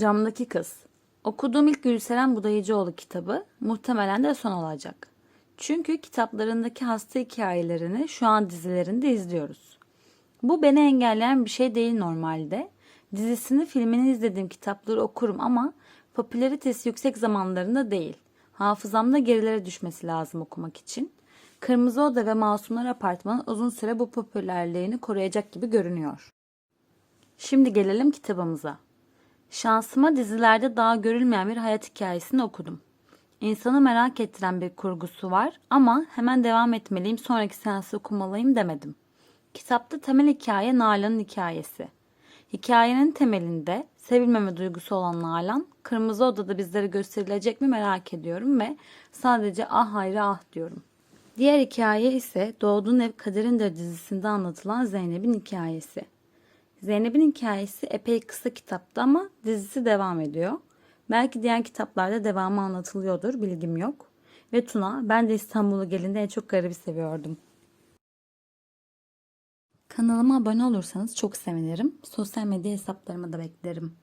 Camdaki Kız. Okuduğum ilk Gülseren Budayıcıoğlu kitabı muhtemelen de son olacak. Çünkü kitaplarındaki hasta hikayelerini şu an dizilerinde izliyoruz. Bu beni engelleyen bir şey değil normalde. Dizisini, filmini izlediğim kitapları okurum ama popülaritesi yüksek zamanlarında değil. Hafızamda gerilere düşmesi lazım okumak için. Kırmızı Oda ve Masumlar Apartmanı uzun süre bu popülerliğini koruyacak gibi görünüyor. Şimdi gelelim kitabımıza. Şansıma dizilerde daha görülmeyen bir hayat hikayesini okudum. İnsanı merak ettiren bir kurgusu var ama hemen devam etmeliyim sonraki seansı okumalıyım demedim. Kitapta temel hikaye Nalan'ın hikayesi. Hikayenin temelinde sevilmeme duygusu olan Nalan, Kırmızı Oda'da bizlere gösterilecek mi merak ediyorum ve sadece ah hayra ah diyorum. Diğer hikaye ise Doğduğun Ev Kaderindir dizisinde anlatılan Zeynep'in hikayesi. Zeynep'in hikayesi epey kısa kitaptı ama dizisi devam ediyor. Belki diğer kitaplarda devamı anlatılıyordur, bilgim yok. Ve Tuna, ben de İstanbul'u gelinde en çok garibi seviyordum. Kanalıma abone olursanız çok sevinirim. Sosyal medya hesaplarıma da beklerim.